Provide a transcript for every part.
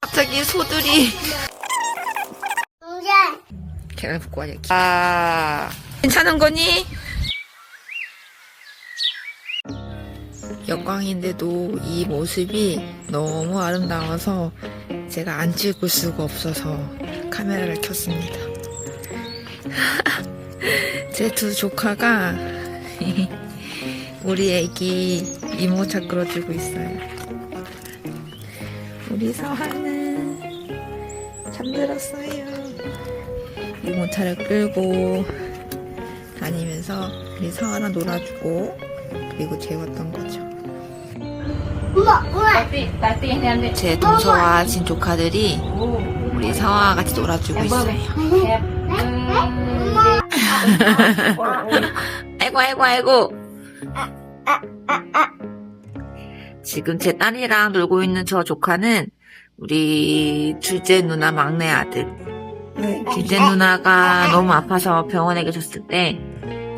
갑자기 소들이 계란 붓고 하냐. 아, 괜찮은 거니? 역광인데도 이 모습이 너무 아름다워서 제가 안 찍을 수가 없어서 카메라를 켰습니다. 제 두 조카가 우리 애기 이모차 끌어주고 있어요. 우리 서하는 잠들었어요. 유모차를 끌고 다니면서 우리 서하랑 놀아주고 그리고 재웠던 거죠. 제 동서와 진 조카들이 우리 서와 같이 놀아주고 있어요. 아이고 아이고 아이고. 지금 제 딸이랑 놀고 있는 저 조카는 우리 둘째 누나 막내 아들. 둘째 누나가 너무 아파서 병원에 계셨을 때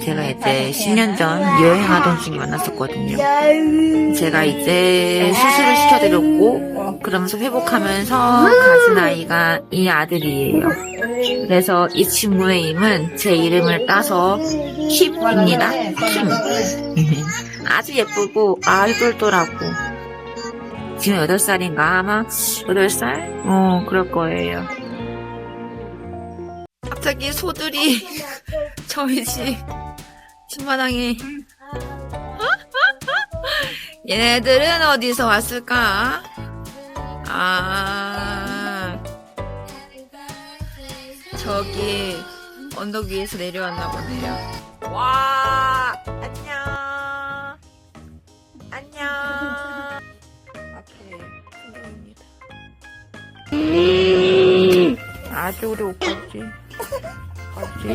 제가 이제 10년 전 여행하던 중에 만났었거든요. 제가 이제 수술을 시켜드렸고 그러면서 회복하면서 가진 아이가 이 아들이에요. 그래서 이 친구의 이름은 제 이름을 따서 킴입니다. 킴. 아주 예쁘고 똘똘하고 지금 8살인가 아마 8살? 어 그럴 거예요. 갑자기 소들이 저희 집 집마당에 얘네들은 어디서 왔을까? 아 저기 언덕 위에서 내려왔나 보네요. 와 소리 옷 갈지 갈지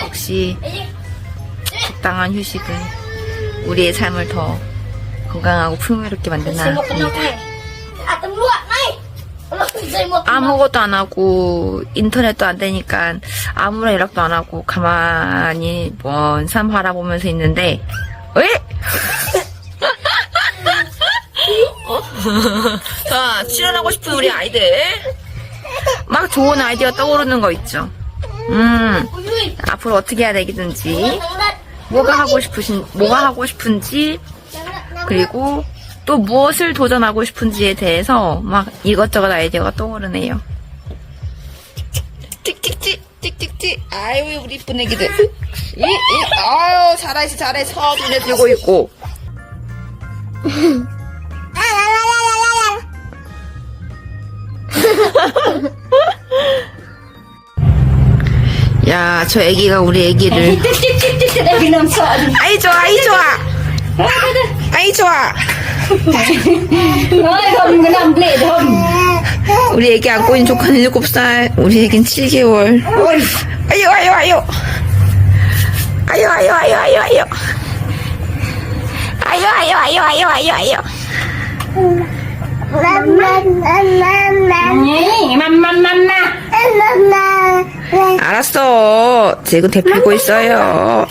역시 적당한 휴식은 우리의 삶을 더 건강하고 풍요롭게 만드나 봅니다. 아무것도 안 하고 인터넷도 안 되니까 아무런 연락도 안 하고 가만히 먼산 바라보면서 있는데 왜? 자 출연하고 싶은 우리 아이들 막 좋은 아이디어 떠오르는 거 있죠. 음 앞으로 어떻게 해야 되든지 đất. 뭐가 하고 싶으신 뭐가 하고 싶은지 그리고 또 무엇을 도전하고 싶은지에 대해서 막 이것저것 아이디어가 떠오르네요. 찍찍찍 찍찍찍. 아유 우리 이쁜 애기들. 이, 이, 아유 잘하시 잘해. 서 눈에 들고 있고. 야 저 애기가 우리 애기를. sợ gì? 아이 좋아. 아이 좋아 어이, 그럼 그냥 블레, 좀. 우리 애기 안고 있는 조카는 7살, 우리 애긴 7개월. 아유, 아유, 아유. 아유, 아유, 아유, 아유, 아유. 아유, 아유, 아유, 아유, 아유, 아유. 알았어. 지금 데피고 있어요.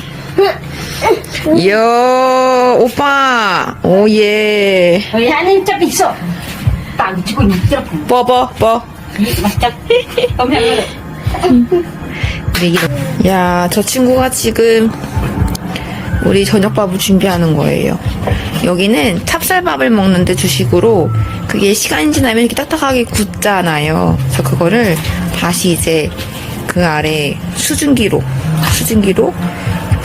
이야 오빠 오예 chấp bị sợ. Tao chỉ có nhìn chấp. 뻐뻐뻐 Mà chấp. Không hiểu được. 야, 저 친구가 지금 우리 저녁밥을 준비하는 거예요. 여기는 찹쌀밥을 먹는데 주식으로 그게 시간이 지나면 이렇게 딱딱하게 굳잖아요. 그래서 그거를 다시 이제 그 아래 수증기로, 수증기로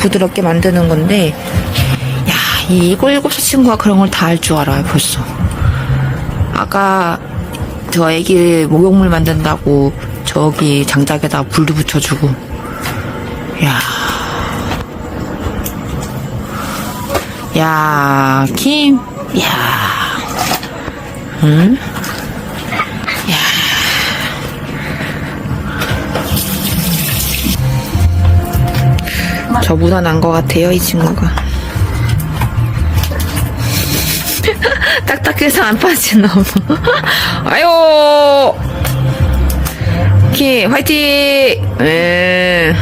부드럽게 만드는 건데, 야, 이 일곱, 살 친구가 그런 걸다할줄 알아요, 벌써. 아까 저 애기 목욕물 만든다고 저기 장작에다 불도 붙여주고 야. 야, 킴. 야. 응? 난것 같아요, 이 친구가. 딱딱해서 안 빠지나 봐. 아유! 키, 화이팅! 예.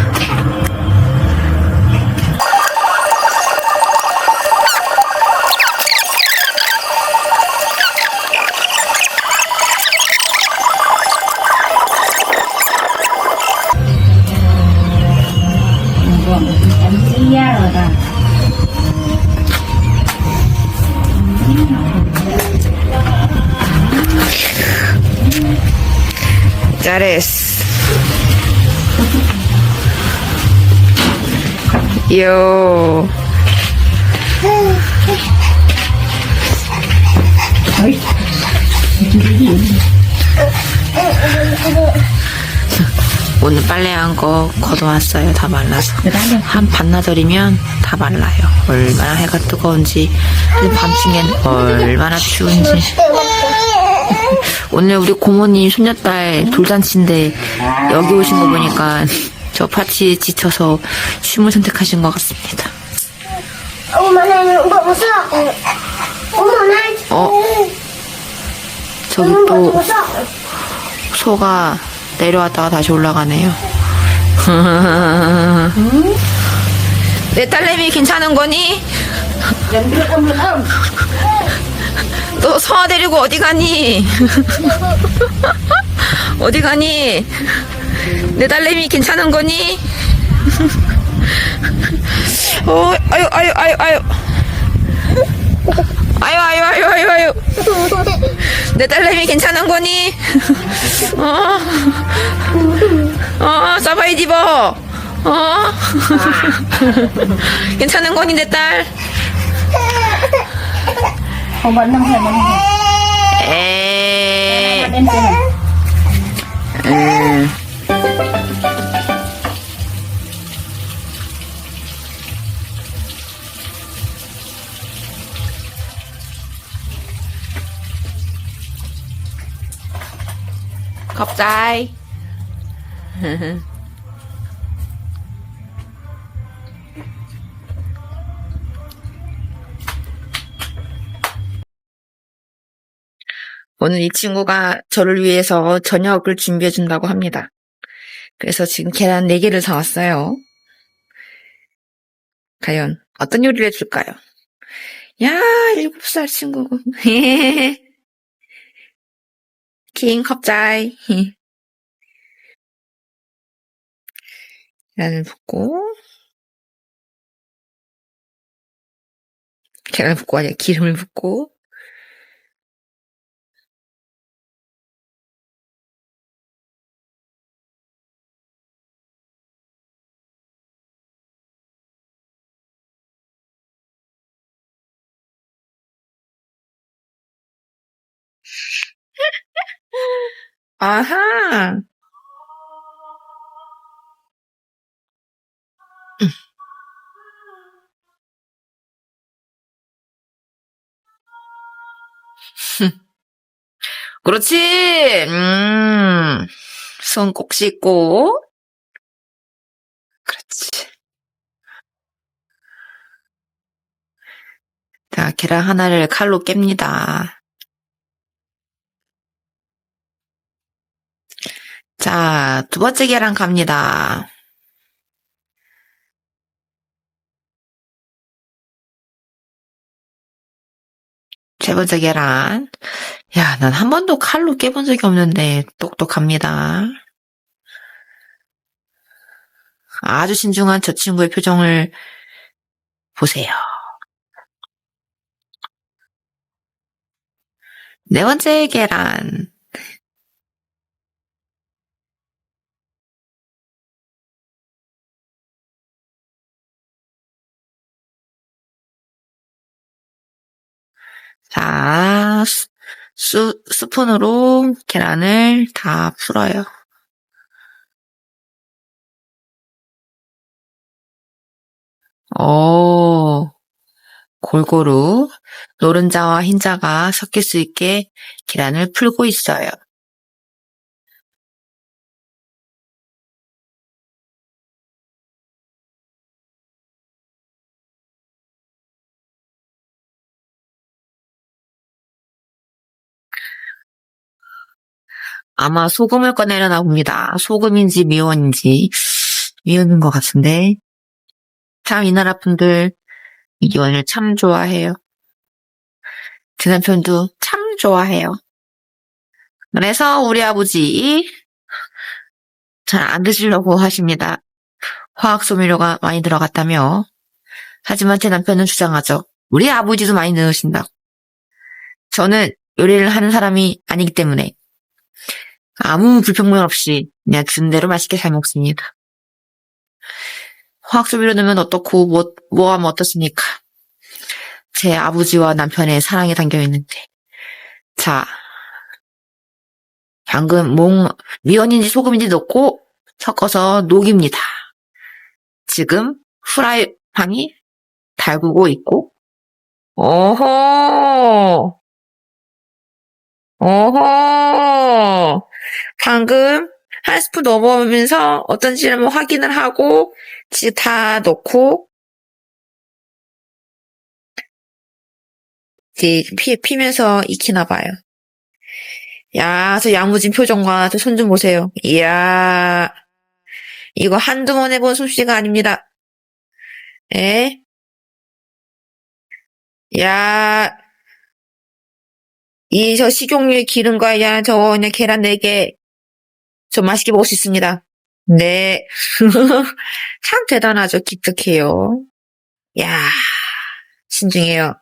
요. 오늘 빨래한 거 걷어왔어요. 다 말라서. 한 반나절이면 다 말라요. 얼마나 해가 뜨거운지, 밤중엔 얼마나 추운지. 오늘 우리 고모님 손녀딸 돌잔치인데 여기 오신 거 보니까 저 파티에 지쳐서 쉼을 선택하신 것 같습니다. 어머나는 뭐 무서워 어머나 어? 저기 뭐또 소가 내려왔다가 다시 올라가네요. 내 딸내미 괜찮은 거니? 너 서아 데리고 어디 가니? 어디 가니? 내 딸내미 괜찮은 거니? 어, 아유, 아유, 아유, 아유. 아유, 아유, 아유, 아유, 아유. 내 딸내미 괜찮은 거니? 어? 어, 집어. 어? 괜찮은 거니, 내 딸? vẫn năm thầy năm thầy 에이. em trên 갑자이. 오늘 이 친구가 저를 위해서 저녁을 준비해 준다고 합니다. 그래서 지금 계란 4개를 사왔어요. 과연 어떤 요리를 해줄까요? 야, 7살 친구고. 킹 컵자이. 계란을 붓고 계란을 붓고 아니라 기름을 붓고 아하. 그렇지. 음. 손 꼭 씻고. 그렇지. 자, 계란 하나를 칼로 깹니다. 자, 두 번째 계란 갑니다. 세 번째 계란. 야, 난 한 번도 칼로 깨본 적이 없는데 똑똑합니다. 아주 신중한 저 친구의 표정을 보세요. 네 번째 계란. 자, 수, 수, 스푼으로 계란을 다 풀어요. 오, 골고루 노른자와 흰자가 섞일 수 있게 계란을 풀고 있어요. 아마 소금을 꺼내려나 봅니다. 소금인지 미원인지 미원인 것 같은데 참 이 나라 분들 미원을 참 좋아해요. 제 남편도 참 좋아해요. 그래서 우리 아버지 잘 안 드시려고 하십니다. 화학소미료가 많이 들어갔다며. 하지만 제 남편은 주장하죠. 우리 아버지도 많이 넣으신다고. 저는 요리를 하는 사람이 아니기 때문에 아무 불평물 없이 그냥 준 대로 맛있게 잘 먹습니다. 화학소미료 넣으면 어떻고 뭐, 뭐 하면 어떻습니까? 제 아버지와 남편의 사랑이 담겨 있는데. 자, 방금 몽 미원인지 소금인지 넣고 섞어서 녹입니다. 지금 후라이팬이 달구고 있고, 오호! 오호! 방금 한 스푼 넣어보면서 어떤지 한번 확인을 하고, 지금 다 넣고, 이제 피, 피면서 익히나 봐요. 야, 저 야무진 표정과 저 손 좀 보세요. 이야, 이거 한두 번 해본 솜씨가 아닙니다. 에? 야, 이 저 식용유의 기름과 야, 저 그냥 계란 4개, 좀 맛있게 먹을 수 있습니다. 네. 참 대단하죠. 기특해요. 야, 신중해요.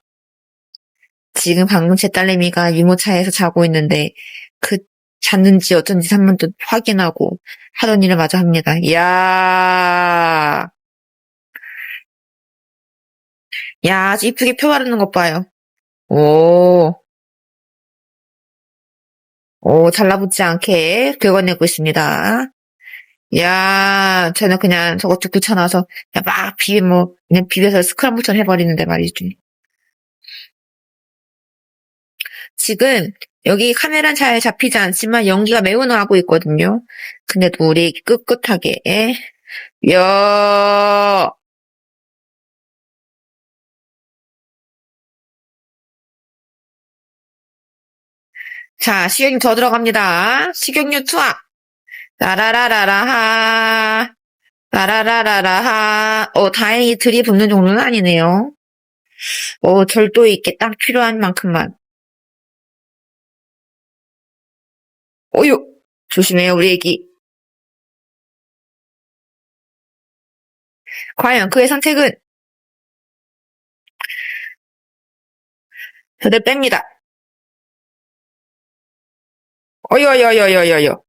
지금 방금 제 딸내미가 유모차에서 자고 있는데, 그, 잤는지 어쩐지 한번더 확인하고 하던 일을 마저 합니다. 이야. 야, 아주 이쁘게 표 바르는 것 봐요. 오. 오, 달라붙지 않게 긁어내고 있습니다. 야, 쟤는 그냥 저것도 귀찮아서, 그냥 막 비벼, 뭐, 그냥 비벼서 스크램블처럼 해버리는데 말이지. 지금, 여기 카메라는 잘 잡히지 않지만 연기가 매우 나고 있거든요. 근데도 우리 꿋꿋하게, 야, 자, 식용유 더 들어갑니다. 식용유 투하. 라라라라라하. 라라라라라하. 어, 다행히 들이 붓는 정도는 아니네요. 어, 절도 있게 딱 필요한 만큼만. 어유, 조심해요, 우리 애기. 과연 그의 선택은? 저들 뺍니다. 어여여여여여여.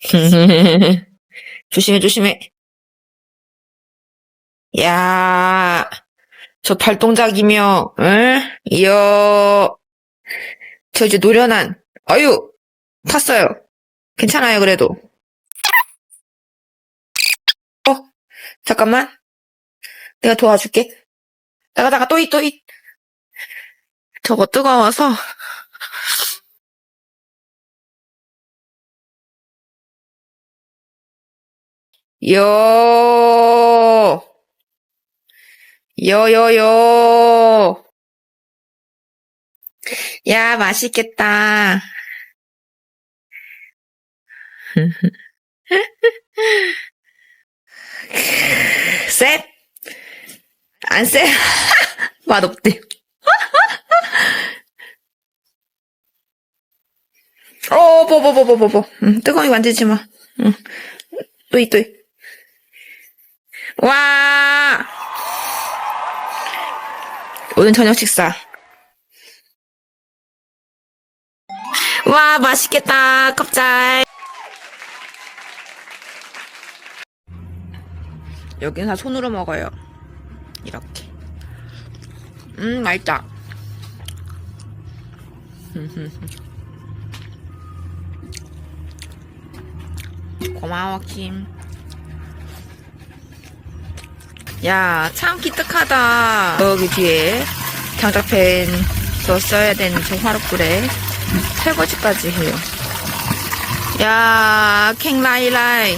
조심해, 조심해. 야, 저 발동작이며, 응? 이어, 저 이제 노련한, 어유, 탔어요. 괜찮아요, 그래도. 어, 잠깐만. 내가 도와줄게. 나가, 나가, 또 이, 또 이. 저거 뜨거워서, 요, 요요요. 야, 맛있겠다. 쎄? 안 쎄? 맛없대. 어, 뭐, 뭐, 뭐, 뭐. 응, 뜨거운 거 만지지 마. 응. 또이, 또이. 와! 오늘 저녁 식사. 와, 맛있겠다. 껍질. 여기는 다 손으로 먹어요. 이렇게. 음, 맛있다. 고마워, 킴. 야, 참 기특하다. 여기 뒤에 장작팬 더 써야 되는 저 화롯불에 설거지까지 해요. 야, 캥라이라이.